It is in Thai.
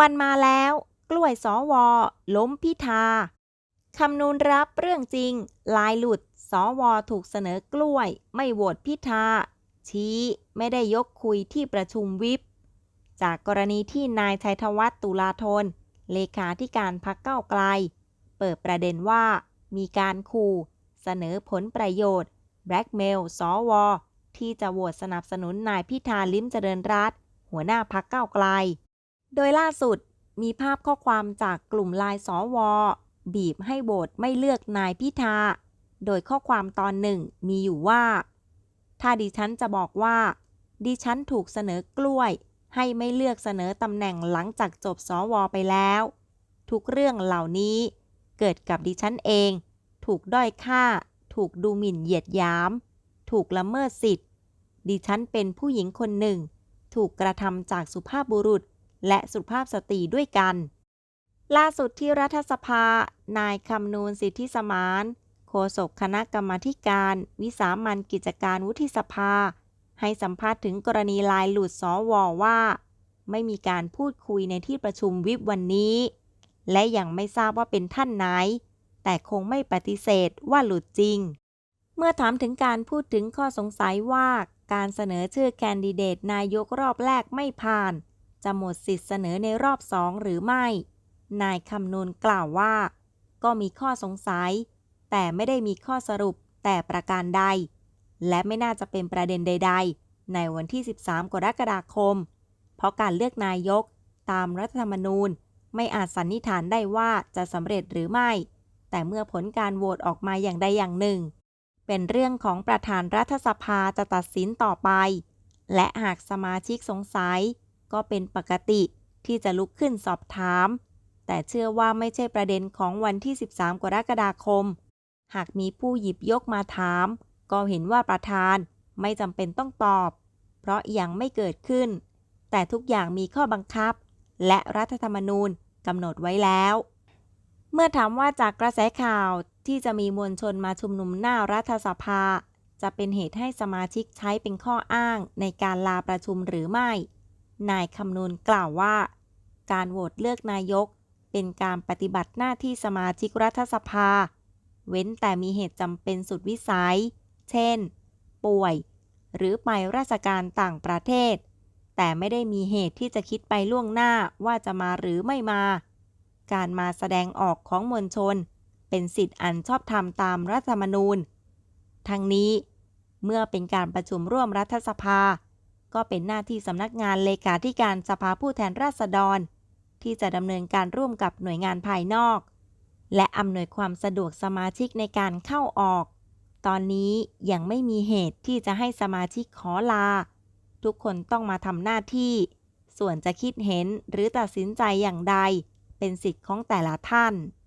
มันมาแล้ว กล้วยสอวอล้มพิธาคำนูนรับเรื่องจริง ลายหลุดสวถูกเสนอกล้วย ไม่โหวตพิธา ชี้ไม่ได้ยกคุยที่ประชุมวิป จากกรณีที่นายชัยธวัฒน์ตุลาธน เลขาธิการพักเก้าไกล เปิดประเด็นว่า มีการขู่เสนอผลประโยชน์แบล็กเมลสวที่จะโหวตสนับสนุนนายพิธาลิ้มเจริญรัตหัวหน้าพักเก้าไกล โดยล่าสุดมีภาพข้อความจากกลุ่มไลน์สวบีบให้โหวตไม่เลือกนายพิธา โดยข้อความตอนหนึ่งมีอยู่ว่า ถ้าดิฉันจะบอกว่า ดิฉันถูกเสนอกล้วย ให้ไม่เลือกเสนอตำแหน่งหลังจากจบสวไปแล้ว ทุกเรื่องเหล่านี้เกิดกับดิฉันเอง ถูกด้อยค่า ถูกดูหมิ่นเหยียดยาม ถูกละเมิดสิทธิ์ ดิฉันเป็นผู้หญิงคนหนึ่ง ถูกกระทำจากสุภาพบุรุษ และสุภาพสตรีด้วยกัน ล่าสุดที่รัฐสภา นายคำนูนสิทธิสมานโฆษกคณะกรรมาธิการ วิสามันกิจการวุฒิสภา ให้สัมภาษณ์ถึงกรณีลายหลุดสวว่า ไม่มีการพูดคุยในที่ประชุมวิปวันนี้ และยังไม่ทราบว่าเป็นท่านไหน แต่คงไม่ปฏิเสธว่าหลุดจริง เมื่อถามถึงการพูดถึงข้อสงสัยว่าการเสนอชื่อแคนดิเดตนายกรอบแรกไม่ผ่าน จะหมดสิทธิ์เสนอในรอบสองหรือไม่ นายคำนูนกล่าวว่า ก็มีข้อสงสัย แต่ไม่ได้มีข้อสรุปแต่ประการใด และไม่น่าจะเป็นประเด็นใด ๆ ในวันที่ 13 กรกฎาคม เพราะการเลือกนายกตามรัฐธรรมนูญ ไม่อาจสันนิษฐานได้ว่าจะสำเร็จหรือไม่ แต่เมื่อผลการโหวตออกมาอย่างใดอย่างหนึ่ง เป็นเรื่องของประธานรัฐสภาจะตัดสินต่อไป และหากสมาชิกสงสัย ก็เป็นปกติที่จะลุกขึ้นสอบถาม แต่เชื่อว่าไม่ใช่ประเด็นของวันที่ 13 กรกฎาคม หากมีผู้หยิบยกมาถาม ก็เห็นว่าประธานไม่จำเป็นต้องตอบ เพราะยังไม่เกิดขึ้น แต่ทุกอย่างมีข้อบังคับ และรัฐธรรมนูญกำหนดไว้แล้ว เมื่อถามว่าจากกระแสข่าวที่จะมีมวลชนมาชุมนุมหน้ารัฐสภา จะเป็นเหตุให้สมาชิกใช้เป็นข้ออ้างในการลาประชุมหรือไม่ นายคำนูนกล่าวว่า การโหวตเลือกนายก เป็นการปฏิบัติหน้าที่สมาชิกรัฐสภา เว้นแต่มีเหตุจำเป็นสุดวิสัย เช่น ป่วย หรือไปราชการต่างประเทศ แต่ไม่ได้มีเหตุที่จะคิดไปล่วงหน้าว่าจะมาหรือไม่มา การมาแสดงออกของมวลชน เป็นสิทธิ์อันชอบธรรมตามรัฐธรรมนูญ ทั้งนี้ เมื่อเป็นการประชุมร่วมรัฐสภา ก็เป็นหน้าที่สำนักงานเลขาธิการสภาผู้แทนราษฎร ที่จะดำเนินการร่วมกับหน่วยงานภายนอก และอำนวยความสะดวกสมาชิกในการเข้าออก ตอนนี้ยังไม่มีเหตุที่จะให้สมาชิกขอลา ทุกคนต้องมาทำหน้าที่ ส่วนจะคิดเห็นหรือตัดสินใจอย่างใด เป็นสิทธิ์ของแต่ละท่าน